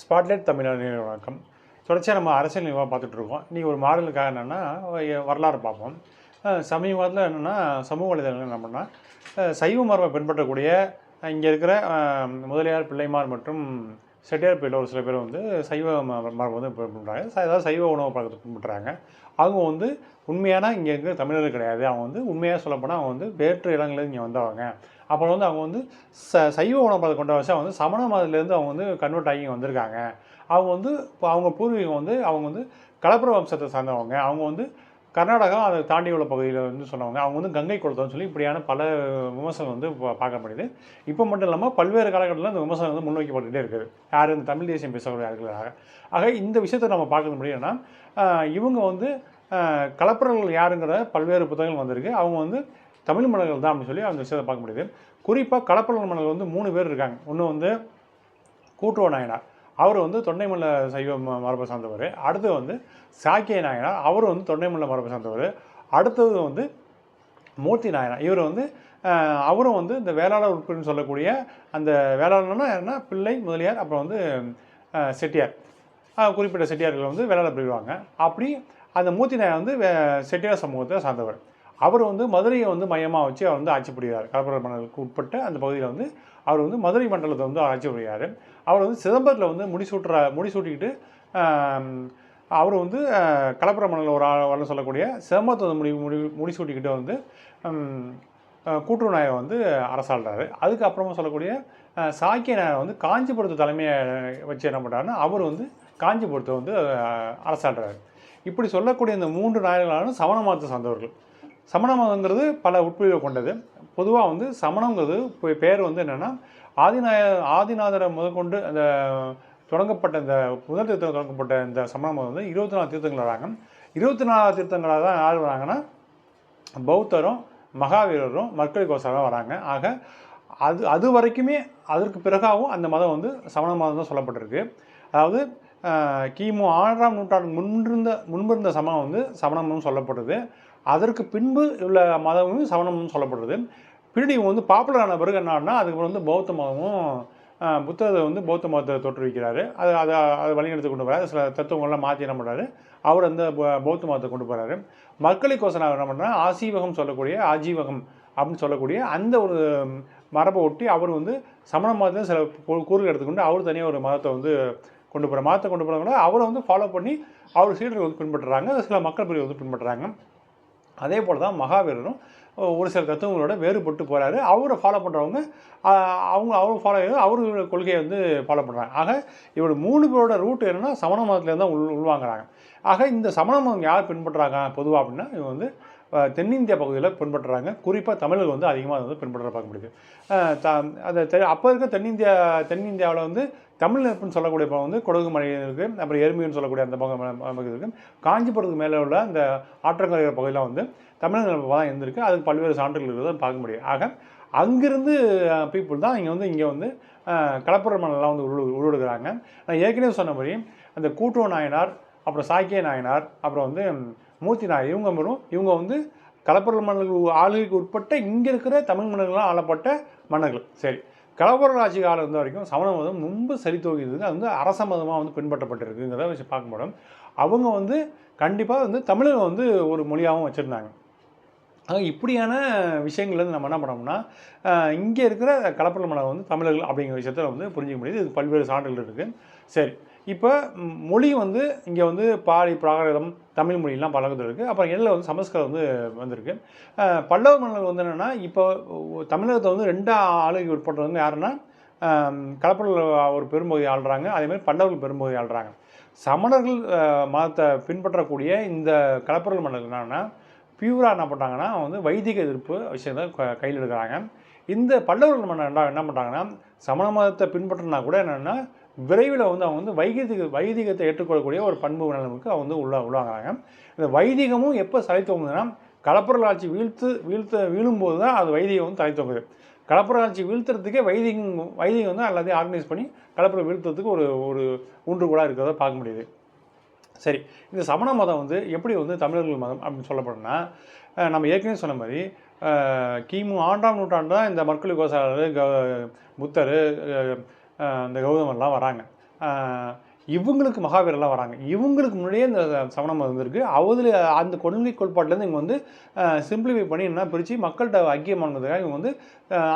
Spotlight தமிழர் வணக்கம். தொடர்ச்சியாக நம்ம அரசியல் நிர்வாகம் பார்த்துட்டு இருக்கோம் இன்றைக்கி ஒரு மாடலுக்காக என்னென்னா வரலாறு பார்ப்போம். சமீபத்தில் என்னென்னா சமூக வலைதளங்கள் என்ன பண்ணால் சைவ மரபை பின்பற்றக்கூடிய இங்கே இருக்கிற முதலியார் பிள்ளைமார் மற்றும் செட்டியார் பேரில் ஒரு சில பேர் வந்து சைவ மரபு மரபை வந்து பின்பற்றுறாங்க அதாவது சைவ உணவு பழக்கத்தை பின்பற்றுறாங்க அவங்க வந்து உண்மையான இங்கே இருக்கிற தமிழர்கள் கிடையாது. அவங்க வந்து உண்மையாக சொல்லப்போனால் அவங்க வந்து வேற்று இடங்கள்லேருந்து இங்கே வந்தவங்க. அப்புறம் வந்து அவங்க வந்து ச சைவ உணவு கொண்ட வருஷம் வந்து சமண மதத்துலேருந்து அவங்க வந்து கன்வெர்ட் ஆகி வந்திருக்காங்க. அவங்க வந்து இப்போ அவங்க பூர்வீகம் வந்து அவங்க வந்து கலப்புர வம்சத்தை சார்ந்தவங்க. அவங்க வந்து கர்நாடகா அதை தாண்டி உள்ள பகுதியில் வந்து சொன்னவங்க. அவங்க வந்து கங்கை கொடுத்தோம்னு சொல்லி இப்படியான பல விமர்சனம் வந்து பா- பார்க்கப்படுது. இப்போ மட்டும் இல்லாமல் பல்வேறு காலகட்டத்தில் இந்த விமர்சனம் வந்து முன்வைக்கப்பட்டுகிட்டே இருக்குது. யார் இந்த தமிழ் தேசியம் பேசக்கூடிய ஆட்களாக ஆக இந்த விஷயத்தை நம்ம பார்க்க முடியும்னா இவங்க வந்து கலப்புறங்கள் யாருங்கிற பல்வேறு புத்தகங்கள் வந்திருக்கு. அவங்க வந்து தமிழ் மன்னர்கள் தான் அப்படின்னு சொல்லி அந்த விஷயத்தை பார்க்க முடியுது. குறிப்பாக கலப்புற மன்னர்கள் வந்து மூணு பேர் இருக்காங்க. ஒன்று வந்து கூட்டுவ நாயனார். அவர் வந்து தொண்டைமல்ல சைவ மரபை சார்ந்தவர். அடுத்து வந்து சாக்கிய நாயனார். அவர் வந்து தொண்டைமல்ல மரபை சார்ந்தவர். அடுத்தது வந்து மூர்த்தி நாயனார். இவர் வந்து அவரும் வந்து இந்த வேளாளர் உட்பின்னு சொல்லக்கூடிய அந்த வேளாளர்னா என்ன? பிள்ளை முதலியார் அப்புறம் வந்து செட்டியார். குறிப்பிட்ட செட்டியார்கள் வந்து வேளாளர் பிரிவாங்க. அப்படி அந்த மூத்தி நாயர் வந்து வே- செட்டியார் சமூகத்தை சார்ந்தவர். அவர் வந்து மதுரையை வந்து மையமாக வச்சு அவர் வந்து ஆட்சி புரிகிறார். கலப்பர மண்டலுக்கு உட்பட்ட அந்த பகுதியில் வந்து அவர் வந்து மதுரை மண்டலத்தை வந்து ஆட்சி புரிகிறார். அவர் வந்து சிதம்பரத்தில் வந்து முடிசூட்டுற முடிசூட்டிக்கிட்டு அவர் வந்து கலப்புற கலப்பர மண்டல ஒரு ஆள் சொல்லக்கூடிய சிதம்பரத்தை வந்து முடி முடி முடிசூட்டிக்கிட்டு வந்து கூட்டுறவு நாயர் வந்து அரசாள்றாரு. அதுக்கப்புறமா சொல்லக்கூடிய சாக்கிய நாயர் வந்து காஞ்சிபுரத்து தலைமையை வச்சு என்ன பண்ணுறாருன்னா அவர் வந்து காஞ்சிபுரத்தை வந்து அரசாள்றாரு. இப்படி சொல்லக்கூடிய இந்த மூன்று நாயர்களான சமண மதத்தை சார்ந்தவர்கள். சமண மதங்கிறது பல உட்பிரிவை கொண்டது. பொதுவாக வந்து சமணங்கிறது இப்போ பேர் வந்து என்னென்னா ஆதிநாய ஆதிநாதரை முதற்கொண்டு அந்த தொடங்கப்பட்ட இந்த முதல் தீர்த்தம் தொடங்கப்பட்ட இந்த சமண மதம் வந்து இருபத்தி நாலு தீர்த்தங்கள் வராங்க. இருபத்தி நாலு தீர்த்தங்களாக தான் யார் வராங்கன்னா பௌத்தரும் மகாவீரரும் மர்க்கரி கோசாரம் வராங்க. ஆக அது அது வரைக்குமே அதற்கு பிறகாகவும் அந்த மதம் வந்து சமண மதம் தான் சொல்லப்பட்டிருக்கு. அதாவது கிமு ஆறாம் நூற்றாண்டு முன்பிருந்த முன்பிருந்த சமணம் வந்து சமணம்னு சொல்லப்படுது. அதற்கு பின்பு உள்ள மதமும் சமணம்னு சொல்லப்படுது. பின்னாடி வந்து பாப்புலரான பிறகு என்னன்னா அதுக்கு வந்து பௌத்த மதமும் புத்தகத்தை வந்து பௌத்த மதத்தை தோற்றுவிக்கிறாரு. அது அதை அதை வழிநடத்தி கொண்டு போகிறாரு சில தத்துவங்கள்லாம் மாற்றி என்ன பண்ணுறாரு அவர் அந்த பௌத்த மதத்தை கொண்டு போகிறாரு மக்களை கோசனாக என்ன பண்ணுறாரு ஆசீவகம் சொல்லக்கூடிய ஆஜீவகம் அப்படின்னு சொல்லக்கூடிய அந்த ஒரு மரபை ஒட்டி அவர் வந்து சமண மதத்தை சில கூறுகள் எடுத்துக்கொண்டு அவர் தனியாக ஒரு மதத்தை வந்து கொண்டு போகிற மதத்தை கொண்டு போகிறவங்க அவரை வந்து ஃபாலோ பண்ணி அவர் சீடர்கள் வந்து பின்பற்றுறாங்க. சில மக்கள் பிரிவு வந்து பின்பற்றுறாங்க. அதே போல் தான் மகாவீரரும் ஒரு சில தத்துவங்களோட வேறுபட்டு போகிறாரு அவரை ஃபாலோ பண்ணுறவங்க அவங்க அவர் ஃபாலோ அவரு கொள்கையை வந்து ஃபாலோ பண்ணுறாங்க ஆக இவர் மூணு பேரோட ரூட் என்னன்னா சமண மதத்துலேருந்து தான் உள் உள்வாங்குறாங்க. ஆக இந்த சமண மதம் யார் பின்பற்றுறாங்க பொதுவாக அப்படின்னா இவங்க வந்து தென்னிந்திய பகுதியில் பின்பற்றுறாங்க. குறிப்பாக தமிழர்கள் வந்து அதிகமாக வந்து பின்பற்ற பார்க்க முடியுது. த அந்த அப்போ இருக்க தென்னிந்தியா தென்னிந்தியாவில் வந்து தமிழ் நெருப்புன்னு சொல்லக்கூடிய பகுதி வந்து கொடகு மலை இருக்குது அப்புறம் எருமைன்னு சொல்லக்கூடிய அந்த பகுதி பகுதி இருக்குது காஞ்சிபுரத்துக்கு மேலே உள்ள அந்த ஆற்றங்கரை பகுதியெலாம் வந்து தமிழ் நெருப்பு தான் இருந்திருக்கு. அதுக்கு பல்வேறு சான்றுகள் இருக்கிறத பார்க்க முடியும். ஆக அங்கிருந்து பீப்புள் தான் இங்கே வந்து இங்கே வந்து கலப்புற மலைலாம் மணலாம் வந்து உரு உருடுகிறாங்க நான் ஏற்கனவே சொன்ன மாதிரி அந்த கூட்டுவ நாயனார் அப்புறம் சாக்கிய நாயனார் அப்புறம் வந்து மூர்த்தி நாயர். இவங்க வரும் இவங்க வந்து கலப்புர மன்னர்கள் ஆளுகைக்கு உட்பட்ட இங்கே இருக்கிற தமிழ் மன்னர்களால் ஆளப்பட்ட மன்னர்கள். சரி. கலவர ஆட்சி காலம் இருந்த வரைக்கும் சமண மதம் ரொம்ப செழித்தோங்கி அது வந்து அரச மதமாக வந்து பின்பற்றப்பட்டிருக்குங்கிறத வச்சு பார்க்க முடியும் அவங்க வந்து கண்டிப்பாக வந்து தமிழை வந்து ஒரு மொழியாகவும் வச்சுருந்தாங்க. ஆக இப்படியான விஷயங்கள் வந்து நம்ம என்ன பண்ணோம்னா இங்கே இருக்கிற கலப்பர மலம் வந்து தமிழர்கள் அப்படிங்கிற விஷயத்தில் வந்து புரிஞ்சிக்க முடியுது. இது பல்வேறு சான்றுகள் இருக்குது சரி. இப்போ மொழி வந்து இங்கே வந்து பாலி பிராகிருதம் தமிழ் மொழியெலாம் பழகுறதுக்கு அப்புறம் எல்ல வந்து சமஸ்கிருதம் வந்து வந்திருக்கு. பல்லவ மன்னர்கள் வந்து என்னென்னா இப்போ தமிழகத்தை வந்து ரெண்டா ஆளுகை வந்து யாருன்னா கலப்பரில் ஒரு பெரும்பகுதி ஆள்றாங்க. அதேமாதிரி பல்லவர்கள் பெரும்பகுதி ஆள்றாங்க. சமணர்கள் மதத்தை பின்பற்றக்கூடிய இந்த கலப்பரல் மன்னர்கள் என்னன்னா பியூராக என்ன பண்ணுறாங்கன்னா வந்து வைதிக எதிர்ப்பு விஷயத்தை க- கையில் எடுக்கிறாங்க. இந்த பல்லவர்கள் மன்னர் என்ன என்ன பண்ணுறாங்கன்னா சமண மதத்தை பின்பற்றினா கூட என்னென்னா விரைவில் வந்து அவங்க வந்து வைதிக வைதிகத்தை ஏற்றுக்கொள்ளக்கூடிய ஒரு பண்பு நிலைமைக்கு அவங்க வந்து உள்ளா உள்ளாகிறாங்க. இந்த வைதிகமும் எப்போ தலைத்தோங்குதுன்னா கலப்பரல் ஆட்சி வீழ்த்து வீழ்த்த வீழும்போது தான் அது வைதிகம் வந்து தலைத்தோங்குது கலப்பர ஆட்சி வீழ்த்துறதுக்கே வைதிகம் வைதிகம் வந்து எல்லாத்தையும் ஆர்கனைஸ் பண்ணி கலப்பரை வீழ்த்துறதுக்கு ஒரு ஒரு ஊன்றுகோலாக இருக்கிறத பார்க்க முடியுது. சரி இந்த சமண மதம் வந்து எப்படி வந்து தமிழர்கள் மதம் அப்படின்னு சொல்லப்படும்னா நம்ம ஏற்கனவே சொன்ன மாதிரி கிமு ஆண்டாம் நூற்றாண்டு தான் இந்த மற்கொழி கோசாளர் க புத்தர் இந்த கௌதமர்லாம் வராங்க. இவங்களுக்கு மகாவீரெல்லாம் வராங்க. இவங்களுக்கு முன்னாடியே இந்த சமணம் வந்திருக்கு. அவதில் அந்த கொள்கை கோட்பாட்டிலேருந்து இவங்க வந்து சிம்பிளிஃபை பண்ணி என்ன பிரித்து மக்கள்கிட்ட ஐக்கியமானதுக்காக இவங்க வந்து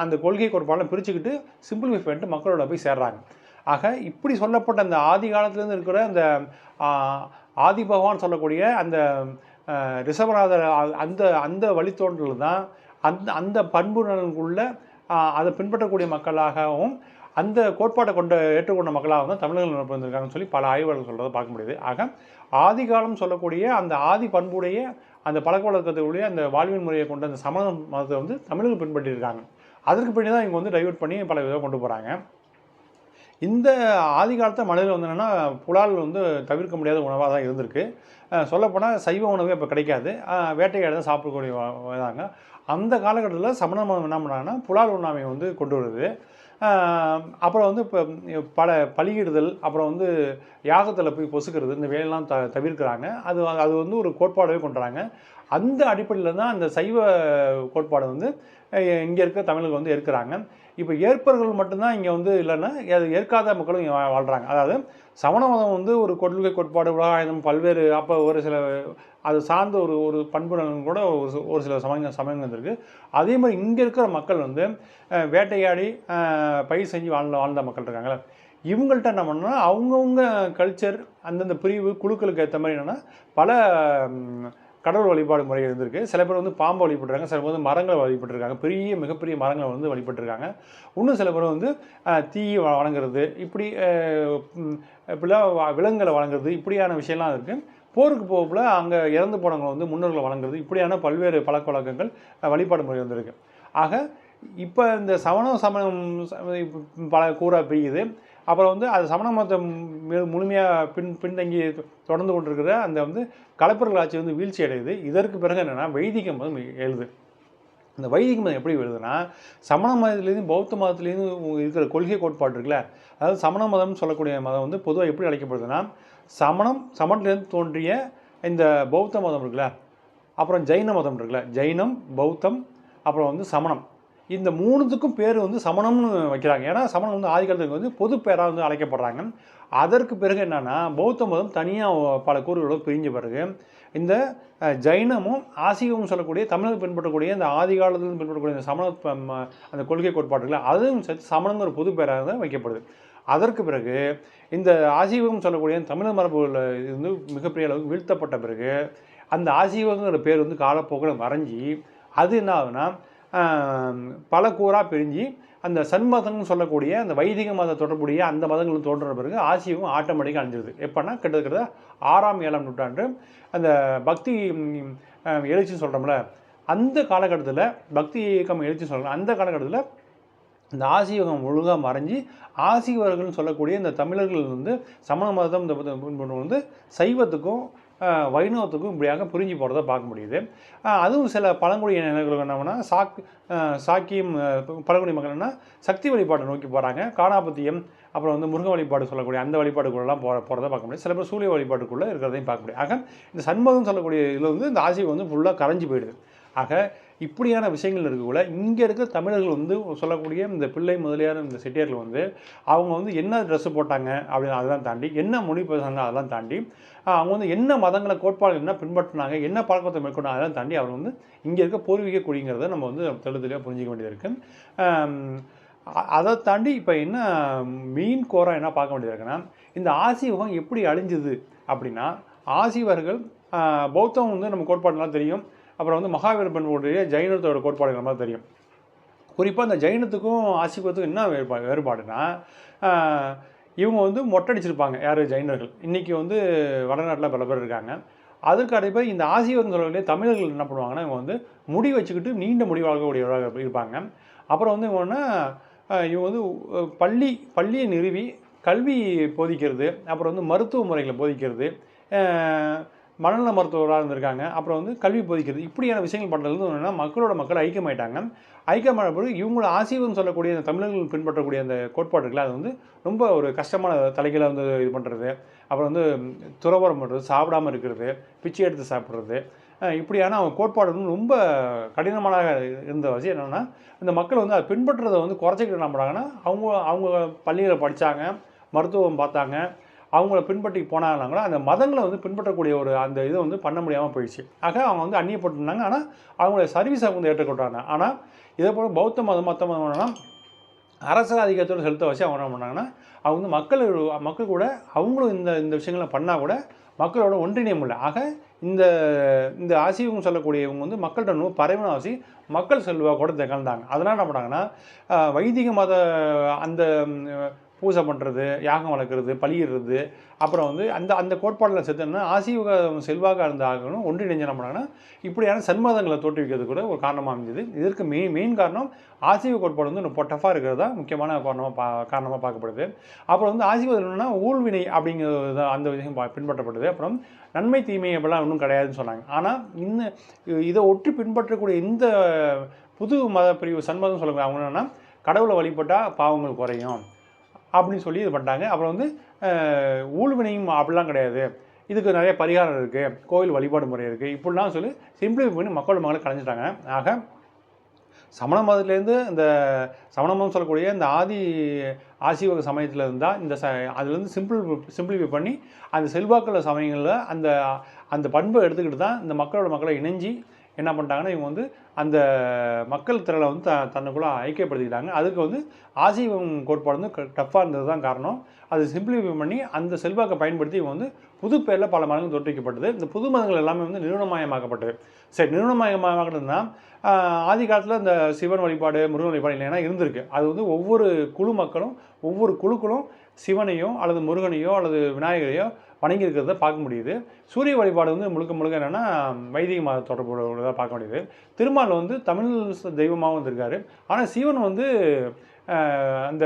அந்த கொள்கை கோட்பாடெலாம் பிரிச்சுக்கிட்டு சிம்பிளிஃபை பண்ணிட்டு மக்களோட போய் சேர்றாங்க. ஆக இப்படி சொல்லப்பட்ட அந்த ஆதி காலத்துலேருந்து இருக்கிற அந்த ஆதி பகவான் சொல்லக்கூடிய அந்த ஆஹ், ரிஷபநாதர் அந்த அந்த வழித்தோன்றல் தான் அந்த அந்த பண்பு நலனுக்குள்ள அதை பின்பற்றக்கூடிய மக்களாகவும் அந்த கோட்பாட்டை கொண்ட ஏற்றுக்கொண்ட மக்களாக வந்து தமிழர்கள் பிறந்திருக்காங்கன்னு சொல்லி பல ஆய்வாளர்கள் சொல்கிறத பார்க்க முடியுது. ஆக ஆதிகாலம் சொல்லக்கூடிய அந்த ஆதி பண்புடைய அந்த பழக்க வழக்கத்துடைய அந்த வாழ்வின் முறையை கொண்ட அந்த சமண மதத்தை வந்து தமிழர்கள் பின்பற்றியிருக்காங்க. அதற்கு பின்னாடி தான் இவங்க வந்து டைவெர்ட் பண்ணி பல விதம் கொண்டு போகிறாங்க இந்த ஆதி காலத்தை மனிதர்கள் வந்து என்னென்னா புலால் வந்து தவிர்க்க முடியாத உணவாக தான் இருந்திருக்கு. சொல்லப்போனால் சைவ உணவே இப்போ கிடைக்காது. வேட்டையாடு தான் சாப்பிடக்கூடிய இதாங்க. அந்த காலகட்டத்தில் சமண மதம் என்ன பண்ணாங்கன்னா புலால் உண்ணாமையை வந்து கொண்டு வருது. அப்புறம் வந்து இப்போ பல பலியிடுதல் அப்புறம் வந்து யாகத்தில் போய் பொசுக்கிறது இந்த வேலையெல்லாம் த தவிர்க்கிறாங்க. அது அது வந்து ஒரு கோட்பாடவே கொண்டுறாங்க. அந்த அடிப்படையில் தான் அந்த சைவ கோட்பாடு வந்து இங்கே இருக்க தமிழர்கள் வந்து ஏற்கிறாங்க. இப்போ ஏற்பர்கள் மட்டும்தான் இங்கே வந்து இல்லைன்னா அது ஏற்காத மக்களும் இங்கே வாழ்கிறாங்க அதாவது சமண மதம் வந்து ஒரு கொள்கை கோட்பாடு உலகாயுதம் பல்வேறு அப்போ ஒரு சில அது சார்ந்த ஒரு ஒரு பண்புடன் கூட ஒரு ஒரு சில சமய சமயங்கள் இருக்குது அதே மாதிரி இங்கே இருக்கிற மக்கள் வந்து வேட்டையாடி பயிர் செஞ்சு வாழ்ந்த வாழ்ந்த மக்கள் இருக்காங்களே இவங்கள்ட்ட என்ன பண்ணோம்னா அவங்கவுங்க கல்ச்சர் அந்தந்த பிரிவு குழுக்களுக்கு ஏற்ற மாதிரி என்னென்னா பல கடவுள் வழிபாடு முறை இருந்திருக்கு. சில பேர் வந்து பாம்பை வழிபட்டுருக்காங்க சில பேர் வந்து மரங்களை வழிபட்டுருக்காங்க. பெரிய மிகப்பெரிய மரங்களை வந்து வழிபட்டுருக்காங்க. இன்னும் சில பேர் வந்து தீயை வ- வணங்குறது இப்படி இப்படிலாம் விலங்குகளை வழங்குறது இப்படியான விஷயம்லாம் இருக்குது போருக்கு போகக்குள்ள அங்கே இறந்து போனவங்களை வந்து முன்னோர்களை வணங்குறது. இப்படியான பல்வேறு பழக்க வழக்கங்கள் வழிபாடு முறை வந்திருக்கு. ஆக இப்போ இந்த சமண சமணம் பல கூற பிரியுது அப்புறம் வந்து அது சமண மதத்தை முழுமையாக பின் பின்தங்கி தொடர்ந்து கொண்டிருக்கிற அந்த வந்து கலப்பர்கள் ஆட்சி வந்து வீழ்ச்சி அடையுது. இதற்கு பிறகு என்னென்னா வைதிக மதம் எழுது. இந்த வைதிக மதம் எப்படி எழுதுனா சமண மதத்துலேருந்து பௌத்த மதத்துலேருந்து இருக்கிற கொள்கை கோட்பாடு இருக்குல்ல அதாவது சமண மதம்னு சொல்லக்கூடிய மதம் வந்து பொதுவாக எப்படி அழைக்கப்படுதுன்னா சமணம் சமணத்திலேருந்து தோன்றிய இந்த பௌத்த மதம் இருக்குல்ல அப்புறம் ஜைன மதம் இருக்குல்ல ஜைனம் பௌத்தம் அப்புறம் வந்து சமணம். இந்த மூணுத்துக்கும் பேர் வந்து சமணம்னு வைக்கிறாங்க. ஏன்னா சமணம் வந்து ஆதி காலத்துக்கு வந்து பொது பேராக வந்து அழைக்கப்படுறாங்க அதற்கு பிறகு என்னென்னா பௌத்த மதம் தனியாக பல கூறுகளோடு பிரிஞ்ச பிறகு இந்த ஜைனமும் ஆசிகமும் சொல்லக்கூடிய தமிழர் பின்பற்றக்கூடிய இந்த ஆதி காலத்தில் பின்பற்றக்கூடிய இந்த சமண அந்த கொள்கை கோட்பாடுகளை அதுவும் சேர்த்து சமணங்கிற பொது பேராக தான் வைக்கப்படுது. அதற்கு பிறகு இந்த ஆசீவகம் சொல்லக்கூடிய தமிழர் மரபுகளில் இருந்து மிகப்பெரிய அளவுக்கு வீழ்த்தப்பட்ட பிறகு அந்த ஆசீவகங்கிற பேர் வந்து காலப்போக்கில் மறைஞ்சி அது என்ன ஆகுதுன்னா பல கூறாக பிரிஞ்சு அந்த சன்மதம்னு சொல்லக்கூடிய அந்த வைதிக மத தொடர்புடைய அந்த மதங்கள் தோன்ற பிறகு ஆசியமும் ஆட்டோமேட்டிக்காக அழிஞ்சிருது. எப்போன்னா கிட்டத்தட்ட ஆறாம் ஏழாம் நூற்றாண்டு அந்த பக்தி எழுச்சின்னு சொல்கிறோம்ல அந்த காலகட்டத்தில் பக்தி இயக்கம் எழுச்சி சொல்கிறோம் அந்த காலகட்டத்தில் இந்த ஆசீவகம் ஒழுங்காக மறைஞ்சி ஆசியவர்கள்னு சொல்லக்கூடிய இந்த தமிழர்கள் வந்து சமண மதம் இந்த வந்து சைவத்துக்கும் வைணவத்துக்கும் இப்படியாக புரிஞ்சு போகிறத பார்க்க முடியுது. அதுவும் சில பழங்குடி இனங்கள் என்னன்னா சாக் சாக்கியம் பழங்குடி மக்கள்னா சக்தி வழிபாட்டை நோக்கி போகிறாங்க காணாபத்தியம் அப்புறம் வந்து முருக வழிபாடு சொல்லக்கூடிய அந்த வழிபாடுக்குள்ளெல்லாம் போகிற போகிறத பார்க்க முடியும். சில பேர் சூரிய வழிபாட்டுக்குள்ளே இருக்கிறதையும் பார்க்க முடியும். ஆக இந்த சண்முகம் சொல்லக்கூடிய இதில் வந்து இந்த ஆசை வந்து ஃபுல்லாக கரைஞ்சு போயிடுது. ஆக இப்படியான விஷயங்கள் இருக்கக்குள்ள இங்கே இருக்க தமிழர்கள் வந்து சொல்லக்கூடிய இந்த பிள்ளை முதலியார் இந்த செட்டியார்கள் வந்து அவங்க வந்து என்ன ட்ரெஸ்ஸு போட்டாங்க அப்படின்னு அதெல்லாம் தாண்டி என்ன மொழி பேசுனாங்க அதெல்லாம் தாண்டி அவங்க வந்து என்ன மதங்களை கோட்பாடு என்ன பின்பற்றினாங்க என்ன பழக்கத்தை மேற்கொண்டாங்க அதெல்லாம் தாண்டி அவர் வந்து இங்கே இருக்க பூர்வீக குடிங்கிறத நம்ம வந்து தெளி தெளிவாக புரிஞ்சிக்க வேண்டியது இருக்குது அதை தாண்டி இப்போ என்ன மெயின் கோராக என்ன பார்க்க வேண்டியது இருக்குன்னா இந்த ஆசிவகம் எப்படி அழிஞ்சுது அப்படின்னா ஆசிவர்கள் பௌத்தம் வந்து நம்ம கோட்பாடுலாம் தெரியும் அப்புறம் வந்து மகாவீர பண்புடைய ஜைனத்தோட கோட்பாடுகள் மாதிரி தெரியும். குறிப்பாக இந்த ஜைனத்துக்கும் ஆசிபத்துக்கும் என்ன வேறுபா வேறுபாடுனா இவங்க வந்து மொட்டடிச்சிருப்பாங்க யார்? ஜைனர்கள். இன்றைக்கி வந்து வடநாட்டில் பல பேர் இருக்காங்க. அதற்கு அடைப்ப இந்த ஆசிவன் சொல்லக்கூடிய தமிழர்கள் என்ன பண்ணுவாங்கன்னா இவங்க வந்து முடி வச்சுக்கிட்டு நீண்ட முடி வளர்க்கக்கூடியவராக இருப்பாங்க. அப்புறம் வந்து இவங்கன்னா இவங்க வந்து பள்ளி பள்ளியை நிறுவி கல்வி போதிக்கிறது அப்புறம் வந்து மருத்துவ முறைகளை போதிக்கிறது மனநல மருத்துவராக இருந்திருக்காங்க. அப்புறம் வந்து கல்வி போதிக்கிறது. இப்படியான விஷயங்கள் பண்ணுறது வந்து மக்களோட மக்கள் ஐக்கியமாயிட்டாங்க. ஐக்கியமான பிறகு இவங்களோட ஆசீர்வம் சொல்லக்கூடிய அந்த தமிழர்கள் பின்பற்றக்கூடிய அந்த கோட்பாடுகள் அது வந்து ரொம்ப ஒரு கஷ்டமான தலைகளை வந்து இது பண்ணுறது அப்புறம் வந்து துறவரம் பண்ணுறது சாப்பிடாம இருக்கிறது பிச்சை எடுத்து சாப்பிட்றது. இப்படியான அவங்க கோட்பாடு வந்து ரொம்ப கடினமானதாக இருந்த விஷயம் என்னென்னா இந்த மக்கள் வந்து அதை பின்பற்றுறதை வந்து குறைச்சிக்கிட்டு என்ன பண்ணுறாங்கன்னா அவங்க அவங்க பள்ளியில் படித்தாங்க மருத்துவம் பார்த்தாங்க. அவங்கள பின்பற்றி போனாங்கன்னா கூட அந்த மதங்களை வந்து பின்பற்றக்கூடிய ஒரு அந்த இதை வந்து பண்ண முடியாமல் போயிடுச்சு. ஆக அவங்க வந்து அந்நியப்பட்டிருந்தாங்க ஆனால் அவங்களுடைய சர்வீஸை வந்து ஏற்றுக்கொண்டாங்க. ஆனால் இதே போல் பௌத்த மதம் மற்ற மதம் என்னன்னா அரசு அதிகாரத்தோடு செலுத்த வச்சு அவங்க என்ன பண்ணாங்கன்னா அவங்க வந்து மக்கள் மக்கள் கூட அவங்களும் இந்த இந்த விஷயங்களை பண்ணால் கூட மக்களோட ஒன்றிணைய முடியல. ஆக இந்த இந்த ஆசிவங்க சொல்லக்கூடிய இவங்க வந்து மக்கள்கிட்ட நூ பரவனாசி மக்கள் செல்வா கூட திகழ்ந்தாங்க அதனால் என்ன பண்ணாங்கன்னா வைதிக மத அந்த பூஜை பண்ணுறது யாகம் வளர்க்குறது பழியிடுறது அப்புறம் வந்து அந்த அந்த கோட்பாடில் செத்துனா ஆசீவக செல்வாக இருந்த ஆகணும் ஒன்றிணைஞ்சு என்ன பண்ணாங்கன்னா இப்படியான சன்மதங்களை தோற்றுவிக்கிறது கூட ஒரு காரணமாக அமைஞ்சது. இதற்கு மெயின் மெயின் காரணம் ஆசீவ கோட்பாடு வந்து இன்னும் பொட்டஃபாக இருக்கிறது தான் முக்கியமான காரணமாக பா காரணமாக பார்க்கப்படுது. அப்புறம் வந்து ஆசீர்வாதம் என்னென்னா ஊழ்வினை அப்படிங்கிறது தான் அந்த விஷயம் பா- பின்பற்றப்படுது. அப்புறம் நன்மை தீமை அப்படிலாம் ஒன்றும் கிடையாதுன்னு சொன்னாங்க. ஆனால் இன்னும் இதை ஒற்றி பின்பற்றக்கூடிய இந்த புது மத பிரிவு சன்மதம் சொல்லக்கூடிய அவங்க என்னென்னா கடவுளை வழிபட்டால் பாவங்கள் குறையும். அப்படின்னு சொல்லி இது பண்ணிட்டாங்க. அப்புறம் வந்து ஊழ்வினையும் அப்படிலாம் கிடையாது. இதுக்கு நிறைய பரிகாரம் இருக்குது கோயில் வழிபாடு முறை இருக்குது இப்படிலாம் சொல்லி சிம்பிளிஃபை பண்ணி மக்களோட மக்களை கலைஞ்சிட்டாங்க. ஆக சமண மதத்துலேருந்து இந்த சமண மதம் சொல்லக்கூடிய இந்த ஆதி ஆசீவக சமயத்தில் இருந்தால் இந்த ச அதுலேருந்து சிம்பிள் சிம்பிளிஃபை பண்ணி அந்த செல்வாக்குள்ள சமயங்களில் அந்த அந்த பண்பை எடுத்துக்கிட்டு தான் இந்த மக்களோட மக்களை இணைஞ்சி என்ன பண்ணிட்டாங்கன்னா இவங்க வந்து அந்த மக்கள் திரளை வந்து த தன்னுக்குள்ளே ஐக்கியப்படுத்திக்கிட்டாங்க. அதுக்கு வந்து ஆசீவம் கோட்பாடு வந்து டஃப்பாக இருந்தது தான் காரணம். அது சிம்பிளிஃபை பண்ணி அந்த செல்வாக்கை பயன்படுத்தி இவங்க வந்து புது பேரில் பல மதங்கள் தோற்றுவிக்கப்பட்டது. இந்த புது மதங்கள் எல்லாமே வந்து நிறுவனமயமாக்கப்பட்டது சரி நிறுவனமயமாக்கப்பட்டதுன்னா ஆதி காலத்தில் இந்த சிவன் வழிபாடு முருகன் வழிபாடு இல்லைன்னா இருந்திருக்கு. அது வந்து ஒவ்வொரு குழு மக்களும் ஒவ்வொரு குழுக்களும் சிவனையோ அல்லது முருகனையோ அல்லது விநாயகரையோ வணங்கி இருக்கிறத பார்க்க முடியுது. சூரிய வழிபாடு வந்து முழுக்க முழுக்க என்னென்னா வைதிக மத தொடர்புள்ளதாக பார்க்க முடியுது. திருமால் வந்து தமிழ் தெய்வமாகவும் வந்திருக்காரு. ஆனால் சிவன் வந்து அந்த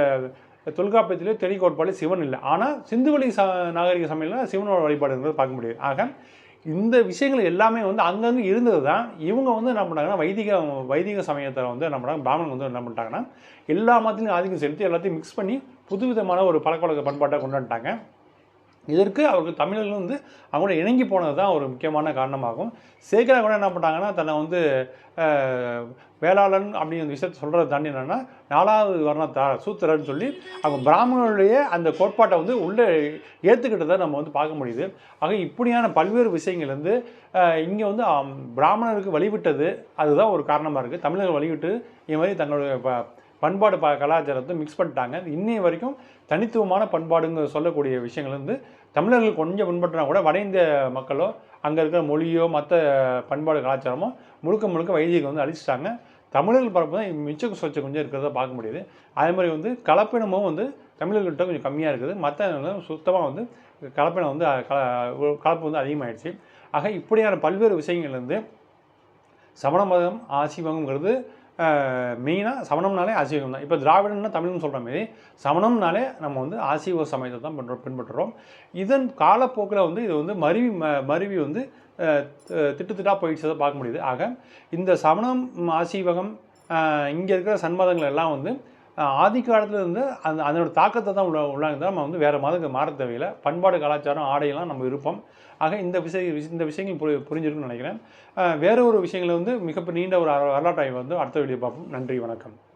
தொல்காப்பியத்திலே தெளி கோட்பாடு சிவன் இல்லை. ஆனால் சிந்துவெளி ச நாகரிக சமையலில் சிவனோட வழிபாடுங்கிறத பார்க்க முடியுது. ஆக இந்த விஷயங்கள் எல்லாமே வந்து அங்கங்கே இருந்தது தான். இவங்க வந்து என்ன பண்ணிட்டாங்கன்னா வைதிக வைதிக சமயத்தில் வந்து என்ன பண்ணாங்க பிராமணன் வந்து என்ன பண்ணிட்டாங்கன்னா எல்லா மதத்திலையும் ஆதிக்கம் செலுத்தி எல்லாத்தையும் மிக்ஸ் பண்ணி புதுவிதமான ஒரு பழக்க வழக்க பண்பாட்டை கொண்டு வந்துட்டாங்க இதற்கு அவர்கள் தமிழர்கள் வந்து அவங்களோட இணங்கி போனது தான் ஒரு முக்கியமான காரணமாகும். சேகரா கூட என்ன பண்ணிட்டாங்கன்னா தன்னை வந்து வேளாளன் அப்படிங்கிற விஷயத்தை சொல்கிறத தாண்டி என்னென்னா நாலாவது வர்ணத்தார் சூத்திரன்னு சொல்லி அவங்க பிராமணருடைய அந்த கோட்பாட்டை வந்து உள்ளே ஏற்றுக்கிட்டதை நம்ம வந்து பார்க்க முடியுது. ஆக இப்படியான பல்வேறு விஷயங்கள் வந்து இங்கே வந்து பிராமணருக்கு வழிவிட்டது அதுதான் ஒரு காரணமாக இருக்குது தமிழர்கள் வழிவிட்டு இது மாதிரி தங்களுடைய ப பண்பாடு ப கலாச்சாரத்தை மிக்ஸ் பண்ணிட்டாங்க. இன்னைய வரைக்கும் தனித்துவமான பண்பாடுங்க சொல்லக்கூடிய விஷயங்கள் வந்து தமிழர்கள் கொஞ்சம் பின்பற்றினா கூட வட இந்திய மக்களோ அங்கே இருக்கிற மொழியோ மற்ற பண்பாடு கலாச்சாரமோ முழுக்க முழுக்க வைதிகம் வந்து அழிச்சிட்டாங்க. தமிழர்கள் பரப்பு தான் மிச்ச சொச்ச கொஞ்சம் இருக்கிறத பார்க்க முடியுது. அதே மாதிரி வந்து கலப்பினமும் வந்து தமிழர்கள்ட்ட கொஞ்சம் கம்மியாக இருக்குது. மற்ற சுத்தமாக வந்து கலப்பினம் வந்து கல கலப்பு வந்து அதிகமாகிடுச்சு ஆக இப்படியான பல்வேறு விஷயங்கள்லேருந்து சமண மதம் ஆசிவகம்ங்கிறது மெயினாக சமணம்னாலே ஆசீவகம் தான் இப்போ திராவிடம்னா தமிழ்னு சொல்கிற மாதிரி சமணம்னாலே நம்ம வந்து ஆசீவக சமயத்தை தான் பண்ணுறோம் பின்பற்றுறோம். இதன் காலப்போக்கில் வந்து இது வந்து மருவி ம மருவி வந்து திட்டுத்திட்டாக திட்டு திட்டாக போயிடுச்சதை பார்க்க முடியுது. ஆக இந்த சமணம் ஆசீவகம் இங்கே இருக்கிற சன்மதங்கள் எல்லாம் வந்து ஆதி இருந்து அந்த அதனோட தாக்கத்தை தான் உள்ள உள்ளாங்க நம்ம வந்து வேறு மதத்துக்கு மாற தேவையில்லை. பண்பாடு கலாச்சாரம் ஆடையெல்லாம் நம்ம இருப்போம் ஆக இந்த விஷய இந்த விஷயங்கள் புரி புரிஞ்சிருக்குன்னு நினைக்கிறேன். வேறு ஒரு விஷயங்களை வந்து மிக நீண்ட ஒரு வரலாற்றை வந்து அடுத்த வீடியோ பார்ப்போம். நன்றி வணக்கம்.